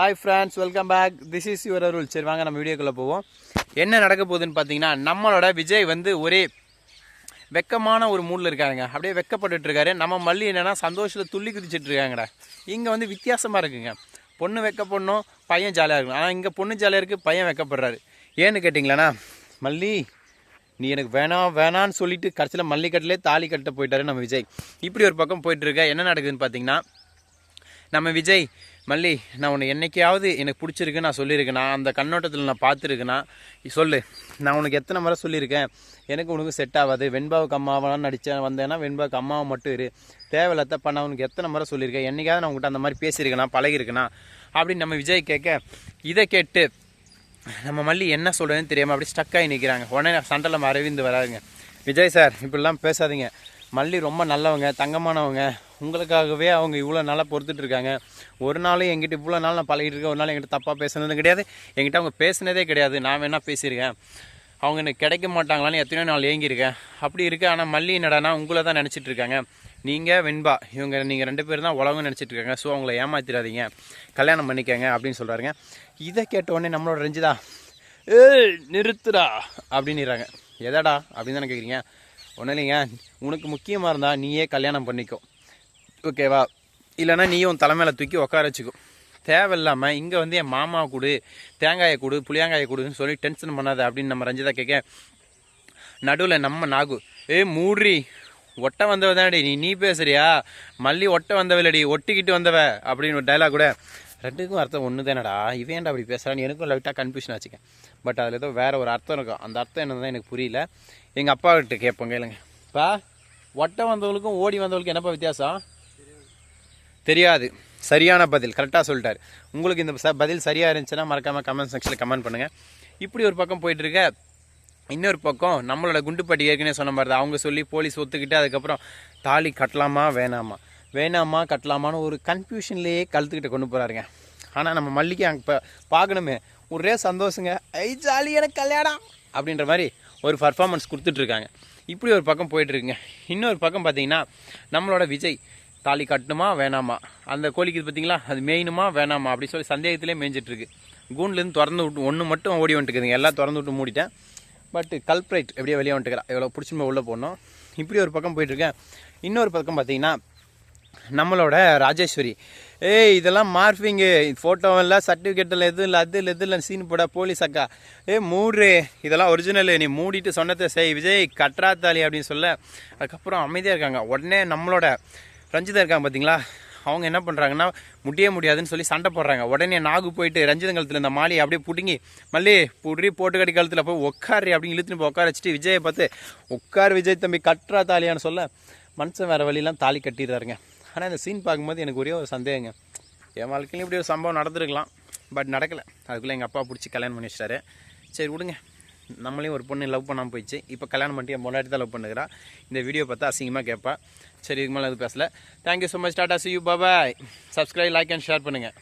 Hi friends welcome back this is your Arul சரி வாங்க நம்ம வீடியோக்குள்ளே போவோம். என்ன நடக்க போகுதுன்னு பார்த்தீங்கன்னா நம்மளோட விஜய் வந்து ஒரே வெக்கமான ஒரு மூடில் இருக்காருங்க. அப்படியே வெக்கப்பட்டுட்டு இருக்காரு. நம்ம மல்லி என்னென்னா சந்தோஷத்தில் துள்ளி குதிச்சிட்டு இருக்காங்கடா. இங்கே வந்து வித்தியாசமாக இருக்குங்க. பொண்ணு வெக்க பொண்ணும் பையன் ஜாலியாக இருக்கும் ஆனால் இங்கே பொண்ணு ஜாலியாக இருக்குது பையன் வெக்கப்படுறாரு. ஏன்னு கேட்டிங்களாண்ணா? மல்லி நீ எனக்கு வேணாம் வேணான்னு சொல்லிட்டு கடைசியில் மல்லிக்கட்டிலே தாலி கட்ட போயிட்டாரு நம்ம விஜய். இப்படி ஒரு பக்கம் போயிட்டுருக்க என்ன நடக்குதுன்னு பார்த்தீங்கன்னா நம்ம விஜய் மல்லி நான் உன்னை என்னைக்காவது எனக்கு பிடிச்சிருக்கு நான் சொல்லியிருக்கேனா? அந்த கண்ணோட்டத்தில் நான் பார்த்துருக்கேனா? சொல்லு. நான் உனக்கு எத்தனை முறை சொல்லியிருக்கேன்? எனக்கு உனக்கு செட் ஆகாது. வெண்பாவுக்கு அம்மாவெல்லாம் நடித்தேன் வந்தேன்னா வெண்பாவுக்கு அம்மாவை மட்டும் இரு. தேவையில்லாத நான் உனக்கு எத்தனை முறை சொல்லியிருக்கேன்? என்னைக்காவது நான் உங்கள்கிட்ட அந்த மாதிரி பேசியிருக்கேனா? பழகிருக்கேனா அப்படின்னு நம்ம விஜய் கேட்க இதை கேட்டு நம்ம மல்லி என்ன சொல்கிறதுன்னு தெரியாமல் அப்படியே ஸ்டக் ஆகி நிற்கிறாங்க உடனே சண்டை மறைவிந்து வராதுங்க விஜய் சார் இப்படிலாம் பேசாதீங்க. மல்லி ரொம்ப நல்லவங்க தங்கமானவங்க. உங்களுக்காகவே அவங்க இவ்வளோ நாளாக பொறுத்துட்டு இருக்காங்க. ஒரு நாளும் எங்கிட்ட இவ்வளோ நாள் நான் பழகிட்டு இருக்கேன். ஒரு நாள் எங்கிட்ட தப்பாக பேசுனதும் கிடையாது. எங்கிட்ட அவங்க பேசுனதே கிடையாது. நான் வேணால் பேசியிருக்கேன். அவங்க எனக்கு கிடைக்க மாட்டாங்களான்னு எத்தனையோ நாள் ஏங்கியிருக்கேன். அப்படி இருக்கு. ஆனால் மல்லி என்னடானா உங்களை தான் நினச்சிட்டு இருக்காங்க. நீங்கள் வெண்பா இவங்க நீங்கள் ரெண்டு பேர் தான் உலகம் நினச்சிட்டு இருக்காங்க. ஸோ அவங்கள ஏமாத்திடாதீங்க கல்யாணம் பண்ணிக்கங்க அப்படின்னு சொல்கிறாருங்க இதை கேட்ட உடனே நம்மளோட ரெஞ்சுதா ஏ நிறுத்துடா அப்படின்னுறாங்க. எதாடா? அப்படின்னு தானே கேட்குறீங்க ஒன்றும் இல்லைங்க. உனக்கு முக்கியமாக இருந்தால் நீயே கல்யாணம் பண்ணிக்கோ. ஓகேவா இல்லைன்னா நீயும் உன் தலைமையில தூக்கி உட்கார வச்சுக்கோ. தேவையில்லாமல் இங்கே வந்து என் மாமா கொடு தேங்காயை கொடு புளியாங்காயை கொடுன்னு சொல்லி டென்ஷன் பண்ணாத அப்படின்னு நம்ம ரஞ்சிதா கேட்க நடுவில் நம்ம நாகு. ஏ மூட்ரி ஒட்ட வந்தவ தானடி நீ நீ பேசுறியா? மல்லி ஒட்ட வந்தவளடி ஒட்டிக்கிட்டு வந்தவ. அப்படின்னு ஒரு டைலாக் கூட ரெண்டுக்கும் அர்த்தம் ஒன்று தானடா இவேன்டா அப்படி பேசுகிறான்னு எனக்கும் லைட்டாக கன்ஃபியூஷன் ஆச்சுக்கேன் பட் அதில் ஏதோ வேற ஒரு அர்த்தம் இருக்கும். அந்த அர்த்தம் என்னதான் எனக்கு புரியல. எங்கள் அப்பாக்கிட்ட கேட்போங்க இல்லைங்க பா ஒட்ட வந்தவங்களுக்கும் ஓடி வந்தவங்களுக்கும் என்னப்பா வித்தியாசம்? தெரியாது. சரியான பதில். கரெக்டாக சொல்லிட்டார். உங்களுக்கு இந்த பதில் சரியாக இருந்துச்சுன்னா மறக்காமல் கமெண்ட் செக்ஷனில் கமெண்ட் பண்ணுங்கள் இப்படி ஒரு பக்கம் போயிட்டுருக்க இன்னொரு பக்கம் நம்மளோட குண்டுப்பட்டி ஏற்கனவே சொன்ன மாதிரி தான். அவங்க சொல்லி போலீஸ் ஒத்துக்கிட்டு அதுக்கப்புறம் தாலி கட்டலாமா வேணாமா? வேணாமா கட்டலாமான்னு ஒரு கன்ஃபியூஷன்லேயே கழுத்துக்கிட்ட கொண்டு போகிறாருங்க ஆனால் நம்ம மல்லிகை அங்கே இப்போ பார்க்கணுமே. ஒரே சந்தோஷங்க. ஐ ஜாலி எனக்கு கல்யாணம் அப்படின்ற மாதிரி ஒரு பர்ஃபார்மன்ஸ் கொடுத்துட்ருக்காங்க இப்படி ஒரு பக்கம் போயிட்டுருக்குங்க. இன்னொரு பக்கம் பார்த்தீங்கன்னா நம்மளோட விஜய் தாலி கட்டணுமா வேணாமா? அந்த கோழிக்கு பார்த்தீங்களா அது மேயணுமா வேணாமா? அப்படின்னு சொல்லி சந்தேகத்திலே மேய்ஞ்சிட்டு இருக்கு கூண்லேருந்து திறந்து விட்டு ஒன்று மட்டும் ஓடி வந்துட்டுக்குதுங்க எல்லாம் திறந்து விட்டு மூடிட்டேன். பட் கல்ப்ரைட் எப்படியோ வெளியே வந்துட்டுக்கிறா எவ்வளோ பிடிச்சிருமே உள்ளே போடணும். இப்படி ஒரு பக்கம் போயிட்டுருக்கேன். இன்னொரு பக்கம் பார்த்தீங்கன்னா நம்மளோட ராஜேஸ்வரி. ஏய் இதெல்லாம் மார்ஃபிங்கு ஃபோட்டோ இல்லை சர்டிஃபிகேட்டில் எதுவும் இல்லை அது இல்லை இது இல்லை சீன் போட போலீஸ் அக்கா. ஏ மூடு இதெல்லாம் ஒரிஜினல் நீ மூடிட்டு சொன்னதை செய். விஜய் கட்ராத்தாலி அப்படின்னு சொல்ல. அதுக்கப்புறம் அமைதியாக இருக்காங்க. உடனே நம்மளோட ரஞ்சிதா இருக்காங்க பார்த்தீங்களா அவங்க என்ன பண்ணுறாங்கன்னா முடிய முடியாதுன்னு சொல்லி சண்டை போடுறாங்க. உடனே நாகு போயிட்டு ரஞ்சிதங்கலத்தில் இந்த மாலையை அப்படியே பிடுங்கி மல்லி புடி போட்டுக்கடி காலத்தில் போய் உட்காரு அப்படின்னு இழுத்துன்னு போய் உட்கார வச்சுட்டு விஜயை பார்த்து உட்கார் விஜய் தம்பி கட்டுறா தாலியான்னு சொல்ல. மனுஷன் வேறு வழியெல்லாம் தாலி கட்டிடுறாருங்க. ஆனால் இந்த சீன் பார்க்கும்போது எனக்கு ஒரே ஒரு சந்தேகங்க. என் வாழ்க்கையிலும் இப்படி ஒரு சம்பவம் நடந்திருக்கலாம். பட் நடக்கலை. அதுக்குள்ளே எங்கள் அப்பா பிடிச்சி கல்யாணம் பண்ணி வச்சிட்டாரு. சரி விடுங்க. நம்மளையும் ஒரு பொண்ணு லவ் பண்ணாமல் போயிடுச்சு. இப்போ கல்யாணம் பண்ணிட்டு முன்னாடி தான் லவ் பண்ணுகிறா. இந்த வீடியோ பார்த்தா அசிங்கமாக கேட்பா. சரி இதுக்கு மேலே எதுவும் பேசல. Thank you so much tata see you bye bye subscribe like and share பண்ணுங்கள்